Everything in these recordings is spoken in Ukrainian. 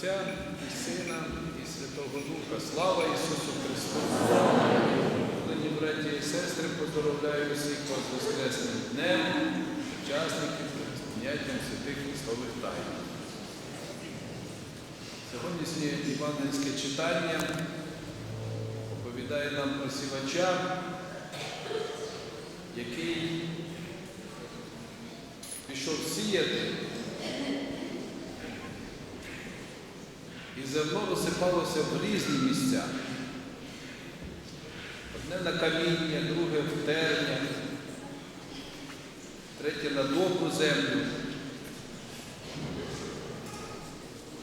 Отця і Сина і Святого Духа. Слава Ісусу Христу! Шановні браті і сестри, поздоровляю усіх вас Воскресним днем, учасників з поняттям святих Христових тайн. Сьогоднішнє євангельське читання оповідає нам про сівача, який пішов сіяти. І зерно розсипалося в різні місця. Одне на каміння, друге в терня, третє на добру землю.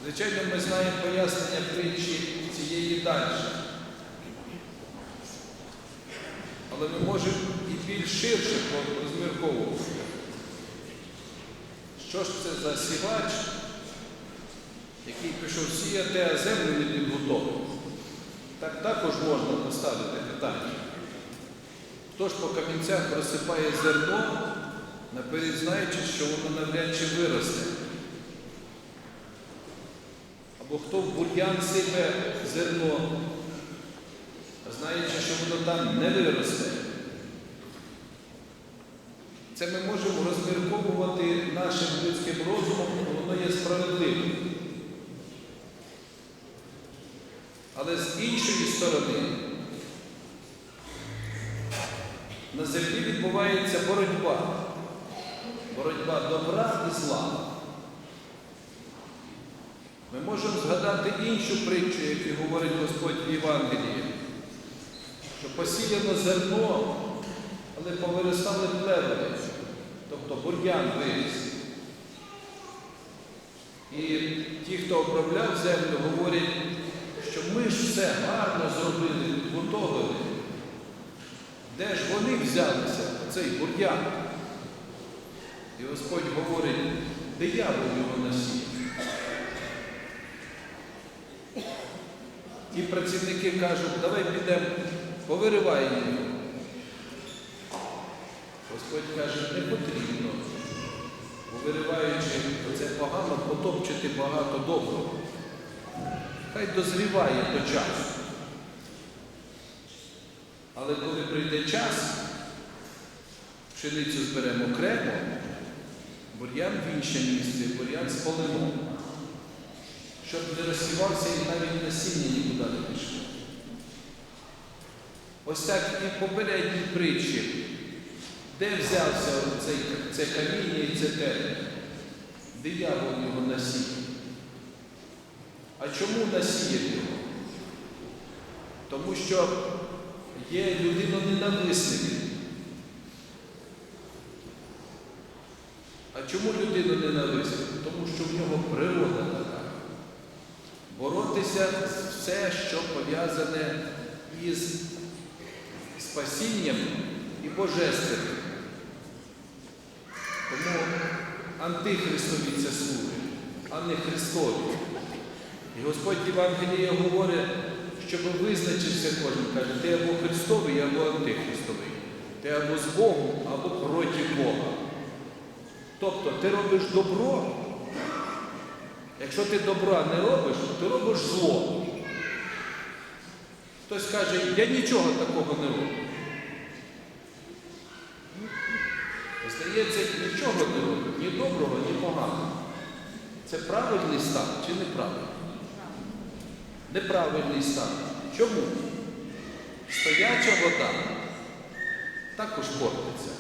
Звичайно, ми знаємо пояснення притчі цієї далі. Але ми можемо і більш ширше розмірковувати. Що ж це за сівач? Який пішов сіяти, а землю не підготовив. Так також можна поставити питання. Хто ж по камінцях розсипає зерно, наперед знаючи, що воно навряд чи виросте. Або хто в бур'ян сипе зерно, знаючи, що воно там не виросте. Це ми можемо розмірковувати нашим людським розумом, воно є справедливим. Але з іншої сторони, на землі відбувається боротьба. Боротьба добра і зла. Ми можемо згадати іншу притчу, яку говорить Господь в Євангелії, що посіяно зерно, але повиростали плевели, тобто бур'ян виріс. І ті, хто обробляв землю, говорять, що ми ж все гарно зробили, підготовили. Де ж вони взялися, цей бур'ян? І Господь говорить, диявол його насів. І працівники кажуть, давай підемо, повириваємо його. Господь каже, не потрібно, бо вириваючи це погано, потопчити багато доброго. Хай дозріває до часу. Але коли прийде час, пшеницю зберемо окремо, бур'ян в інше місце, бур'ян сполимо, щоб не розсівався і навіть насіння нікуди не пішло. Ось так і в попередній притчі, де взявся цей, це каміння і це терен? Диявол його насів. А чому насіяти його? Тому що є людина ненависники. А чому людина ненависник? Тому що в нього природа така. Боротися з все, що пов'язане із спасінням і божественним. Тому антихристові це служить, а не Христові. І Господь в Євангелії говорить, щоб визначився кожен. Каже, ти або Христовий, або антихристовий. Ти або з Богом, або проти Бога. Тобто ти робиш добро. Якщо ти добра не робиш, то ти робиш зло. Хтось каже, я нічого такого не роблю. Здається, нічого не роблю, ні доброго, ні поганого. Це правильний стан чи неправильний? Неправильний стан. Чому? Стояча вода також портиться.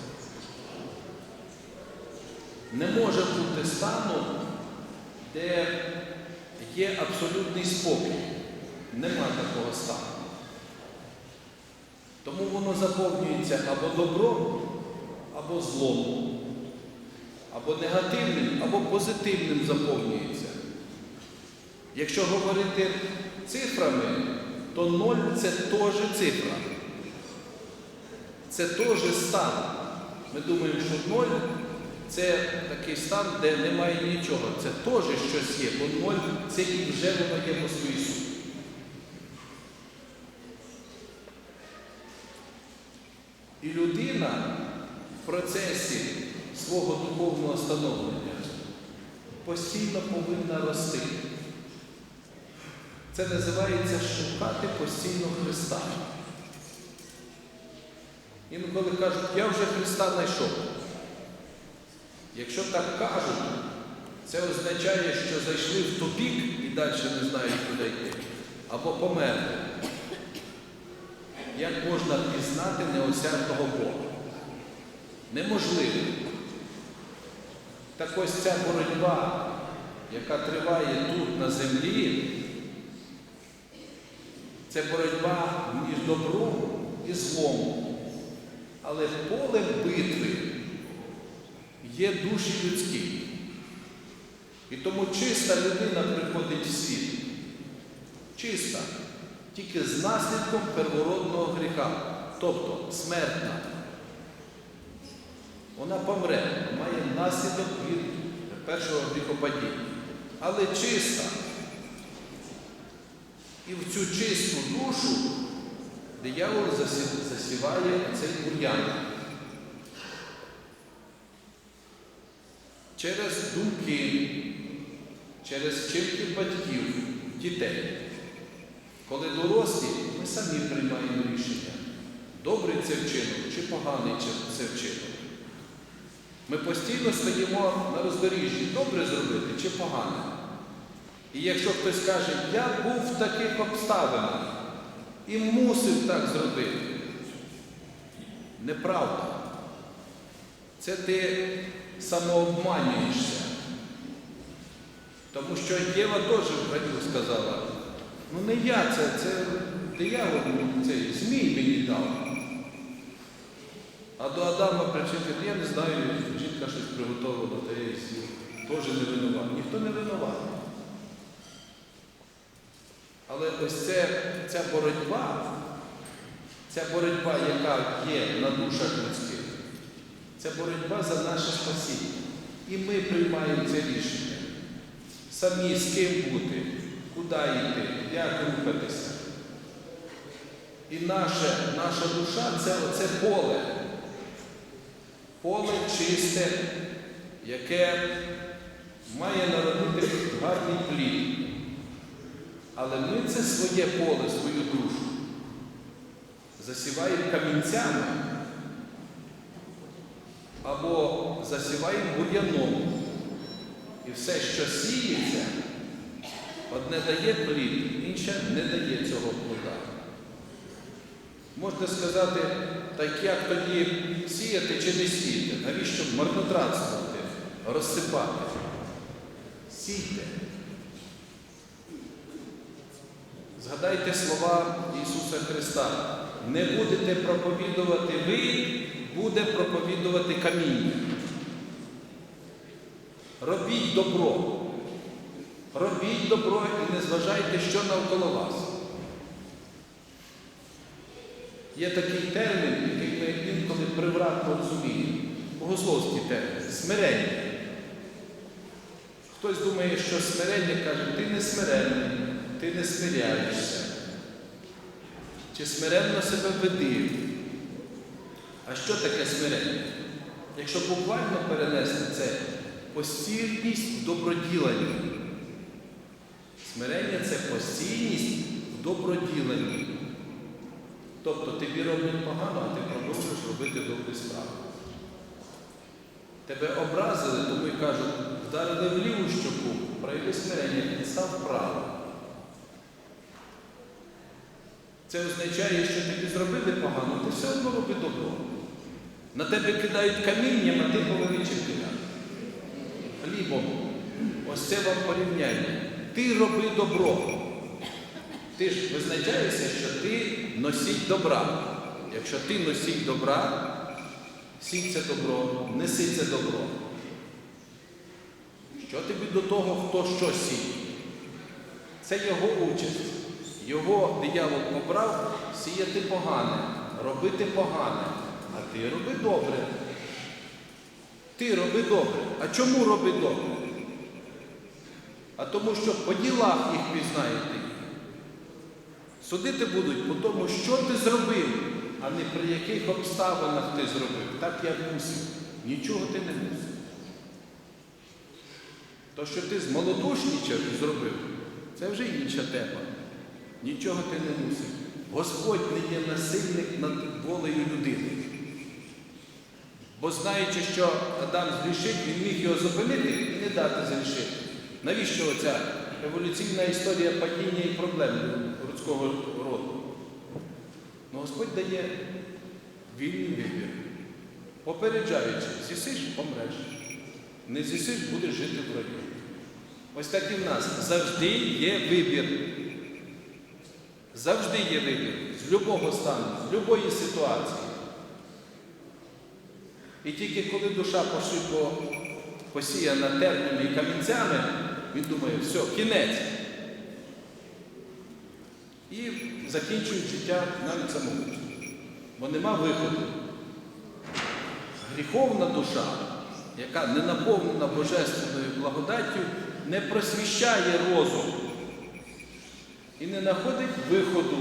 Не може бути стану, де є абсолютний спокій. Нема такого стану. Тому воно заповнюється або добром, або злом, або негативним, або позитивним заповнюється. Якщо говорити цифрами, то ноль це теж цифра. Це теж стан. Ми думаємо, що ноль це такий стан, де немає нічого. Це теж щось є, бо ноль це і вже воно є по своїй суті. І людина в процесі свого духовного становлення постійно повинна рости. Це називається шукати постійно Христа. Інколи кажуть, я вже Христа знайшов. Якщо так кажуть, це означає, що зайшли в тупік і далі не знають, куди йти. Або померли. Як можна пізнати неосяжного Бога? Неможливо. Так ось ця боротьба, яка триває тут на землі, це боротьба між добром і злом. Але полем битви є душі людські. І тому чиста людина приходить в світ. Чиста. Тільки з наслідком первородного гріха, тобто смертна. Вона помре, має наслідок від першого гріхопадіння. Але чиста. І в цю чисту душу диявол засіває цей бур'ян. Через думки, через вчинки батьків, дітей. Коли дорослі, ми самі приймаємо рішення, добрий це вчинок чи поганий це- вчинок. Ми постійно стоїмо на роздоріжжі, добре зробити чи погане. І якщо хтось каже, я був в таких обставинах і мусив так зробити, неправда. Це ти самообманюєшся. Тому що Єва теж в раю сказала, ну не я це, це диявол, цей змій мені дав. А до Адама причини, я не знаю, жінка щось приготувала, та я і. Теж не винуват. Ніхто не винуват. Але ось це, ця боротьба, ця боротьба, яка є на душах людських, це боротьба за наше спасіння. І ми приймаємо це рішення. Самі з ким бути, куди йти, як рухатися. І наша, наша душа це оце поле. Поле чисте, яке має народити гарний плід. Але ми це своє поле, свою душу засіваємо камінцями або засіваємо бур'яном. І все, що сіється, одне дає плід, інше не дає цього плода. Можна сказати, так як тоді сіяти чи не сіяти? Навіщо марнотратствувати, розсипати? Сійте. Згадайте слова Ісуса Христа. Не будете проповідувати ви, буде проповідувати каміння. Робіть добро. Робіть добро і не зважайте, що навколо вас. Є такий термін, який ми інколи привратно розуміємо. Богословський термін смирення. Хтось думає, що смирення каже, ти не смиренний, ти не смиряєшся. Чи смиренно себе веди. А що таке смирення? Якщо буквально перенести це постійність в доброділенні. Смирення це постійність в доброділенні. Тобто тобі роблять погано, а ти продовжуєш робити добрі справи. Тебе образили, тому й кажуть, вдарили в ліву щоку, прояви смирення, підстав вправо. Це означає, що тобі зробили погано, ти все одно роби добро. На тебе кидають камінням, а ти повинен чим. Хлібом. Ось це вам порівняння. Ти роби добро. Ти ж визначаєшся, що ти носій добра. Якщо ти носій добра, сій це добро, неси це добро. Що тобі до того, хто що сіє? Це його участь. Його диявол обрав сіяти погане, робити погане, а ти роби добре. Ти роби добре. А чому роби добре? А тому, що по ділах їх пізнаєте. Судити будуть по тому, що ти зробив, а не при яких обставинах ти зробив. Так як мусив. Нічого ти не мусив. То, що ти змолодушнічав і зробив, це вже інша тема. Нічого ти не мусиш. Господь не є насильник над волею людини. Бо знаючи, що Адам згрішив, він міг його зупинити і не дати згрішити. Навіщо оця еволюційна історія падіння і проблем людського роду? Ну, Господь дає вільний вибір. Попереджаючи, зісиш, помреш. Не зісиш, будеш жити в раю. Ось так і в нас завжди є вибір. Завжди є вибір з любого стану, з любої ситуації. І тільки коли душа пошибо посіяна тернами і камінцями, він думає, все, кінець. І закінчують життя навіть самому. Бо нема виходу. Гріховна душа, яка не наповнена божественною благодаттю, не просвіщає розум і не знаходить виходу.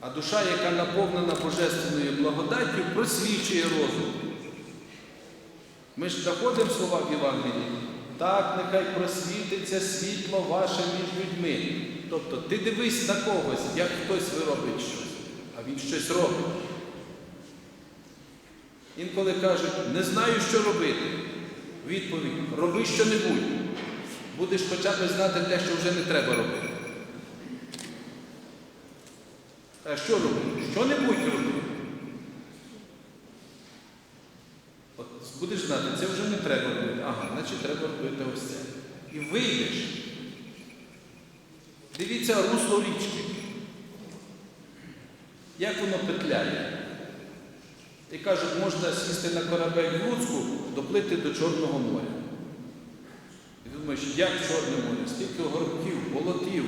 А душа, яка наповнена божественною благодаттю, просвічує розум. Ми ж знаходимо слова в Євангелії. Так, нехай просвітиться світло ваше між людьми. Тобто ти дивись на когось, як хтось виробить щось, а він щось робить. Інколи кажуть, не знаю, що робити. Відповідь роби що-небудь. Будеш хоча б знати те, що вже не треба робити. А що робити? Що-небудь роби. От будеш знати, це вже не треба робити. Ага, значить треба робити ось це. І вийдеш. Дивіться русло річки. Як воно петляє. І кажуть, можна сісти на корабель в Луцьку, доплити до Чорного моря. І думаєш, як Чорне море, стільки горбків, болотів,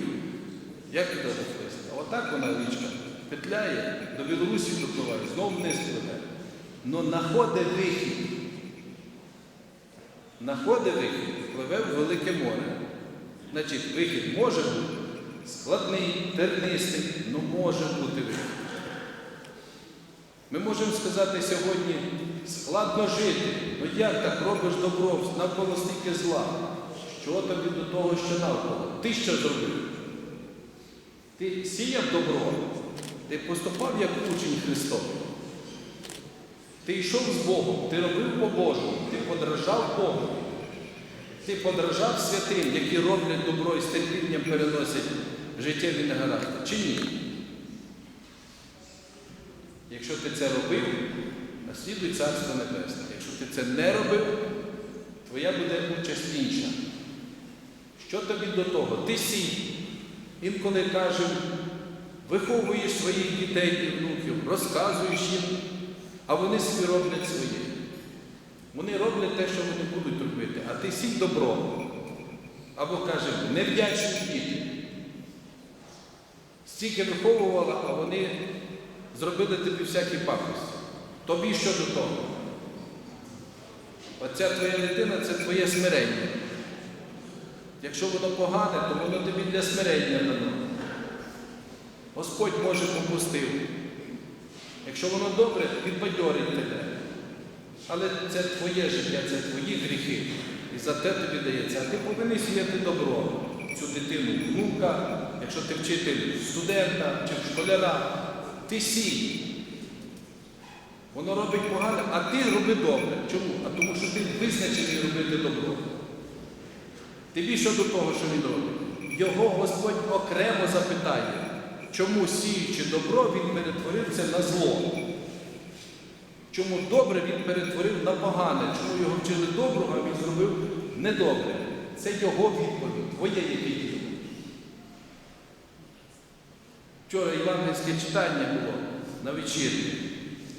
як туди доплисти? А отак вона річка петляє, до Білорусі допливає, знову вниз пливе. Но знаходить вихід. Знаходить вихід, пливе в Велике море. Значить, вихід може бути складний, тернистий, але може бути вихід. Ми можемо сказати сьогодні, складно жити. Ну як так робиш добро, навколо стільки зла? Що тобі до того, що навколо? Ти що зробив? Ти сіяв добро, ти поступав як учень Христовий. Ти йшов з Богом, ти робив по-божому, ти подражав Богу. Ти подражав святим, які роблять добро і з терпінням переносять життєві негаразди. Чи ні? Якщо ти це робив, наслідуй Царство Небесне. Якщо ти це не робив, твоя буде участь інша. Що тобі до того? Ти сій. Інколи кажемо, виховуєш своїх дітей і внуків, розказуєш їм, а вони собі роблять своє. Вони роблять те, що вони будуть робити, а ти сій добро. Або кажемо, невдячні діти. Стільки виховувала, а вони зробили тобі всякі пакості. Тобі що до того? Оця твоя дитина це твоє смирення. Якщо воно погане, то воно тобі для смирення дано. Господь може попустив. Якщо воно добре, підбадьорить тебе. Але це твоє життя, це твої гріхи. І за те тобі дається. А ти повинен сіяти добро. Цю дитину, внука, якщо ти вчитель студента чи школяра, ти сій. Воно робить погане, а ти роби добре. Чому? А тому що ти визначений робити добро. Тобі що до того, що він робить? Його Господь окремо запитає, чому сіючи добро, він перетворився на зло. Чому добре він перетворив на погане, чому його вчили доброго, а він зробив недобре. Це його відповідь, твоє яке діло. Вчора євангельське читання було на вечірні.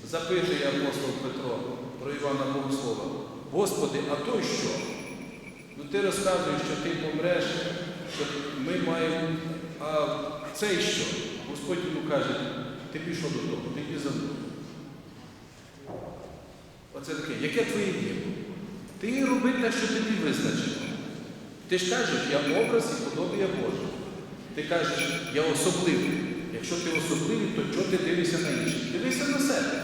Запитує апостол Петро про Івана Богослова. Господи, а то що? Ну ти розказуєш, що ти помреш, що ми маємо. А цей що? Господь йому каже, ти пішов до того, ти йди за мною. Оце таке, яке твоє діло? Ти роби те, що тобі визначено. Ти ж кажеш, я образ і подобія Божа. Ти кажеш, я особливий. Якщо ти особливий, то чого ти дивишся на інших? Дивися на себе.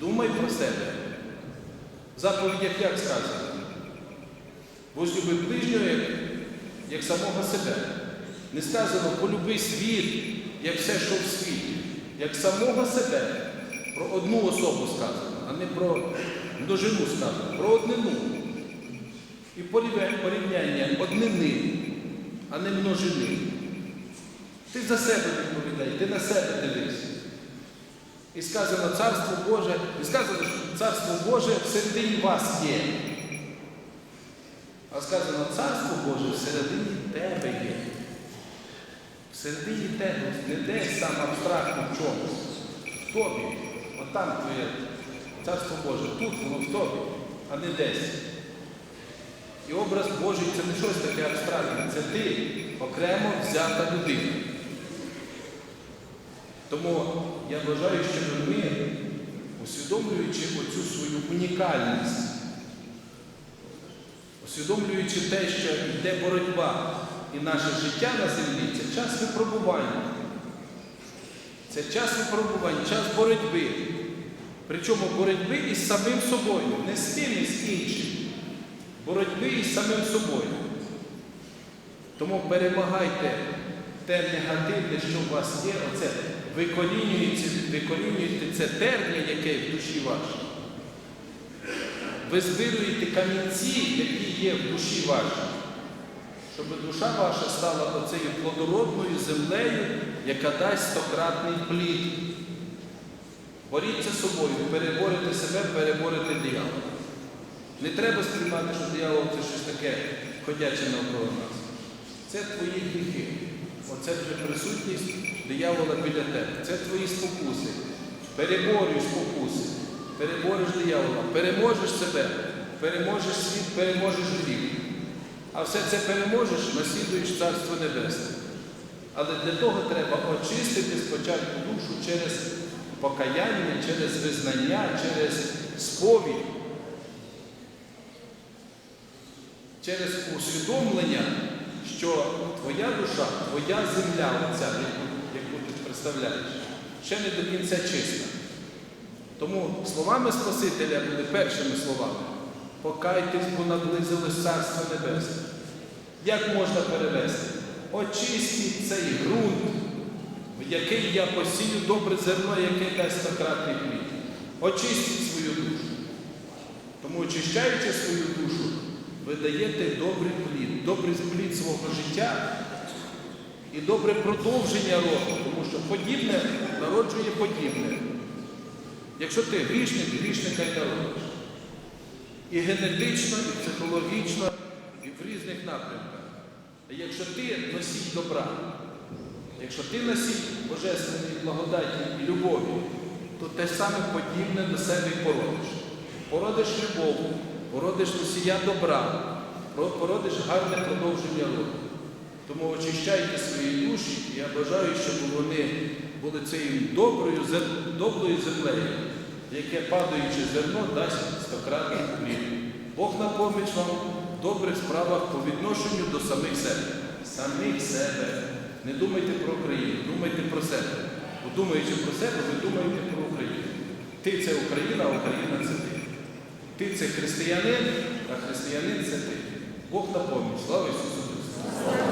Думай про себе. В заповідях як сказано? Возлюби ближнього як як самого себе. Не сказано полюби світ, як все, що в світі, як самого себе. Про одну особу сказано, а не про множину сказано, про однину. І порівняння однини, а не множини. Ти за себе відповідай, ти на себе дивись. І сказано Царство Боже, і сказано, що Царство Боже всередині вас є. А сказано, Царство Боже всередині тебе є. Всередині тебе, не десь там абстрактно в чомусь. В тобі. От там твоє Царство Боже, тут воно в тобі, а не десь. І образ Божий це не щось таке абстрактне, це ти окремо взята людина. Тому я вважаю, що ми, усвідомлюючи оцю свою унікальність, усвідомлюючи те, що йде боротьба і наше життя на землі, це час випробування. Це час випробувань, час боротьби. Причому боротьби із самим собою, не з тим і з іншим. Боротьби із самим собою. Тому перемагайте те негативне, що у вас є, оце викорінюєте, викорінюєте це терня, яке в душі вашій. Ви збируєте камінці, які є в душі вашій, щоб душа ваша стала оцею плодородною землею, яка дасть стократний плід. Боріться собою, переборете себе, переборете диявола. Не треба сприймати, що диявол це щось таке ходяче навколо нас. Це твої гріхи. Оце вже присутність диявола біля тебе. Це твої спокуси. Переборюй спокуси, перебореш диявола, переможеш себе, переможеш світ, переможеш гріх. А все це переможеш, наслідуєш Царство Небесне. Але для того треба очистити спочатку душу через покаяння, через визнання, через сповідь. через усвідомлення, що твоя душа, твоя земля, оця, яку ти представляєш, ще не до кінця чиста. Тому словами Спасителя були першими словами. Покайтесь, бо наблизилось Царство Небесне. Як можна перевести? Очистіть цей ґрунт, в який я посію добре зерно, яке дасть стократний плід. Очистіть свою душу. Тому очищаючи свою душу, ви даєте добрий плід, добрий плід свого життя і добре продовження роду, тому що подібне народжує подібне. Якщо ти грішник, грішника й народиш. І генетично, і психологічно, і в різних напрямках. Якщо ти носій добра, якщо ти носій божественної благодаті і любові, то те саме подібне до себе й породиш. Породиш любов, породиш носія добра, породиш гарне продовження роду. Тому очищайте свої душі, і я бажаю, щоб вони були цією доброю, доброю землею, яке падаючи зерно дасть стократний плід. Бог на поміч вам в добрих справах по відношенню до самих себе. Самих себе. Не думайте про Україну, думайте про себе. Бо думаючи про себе, ви думаєте про Україну. Ти це Україна, а Україна це ти. Ти це християнин, а християнин це ти. Бог на поміч. Слава Ісусу Христу!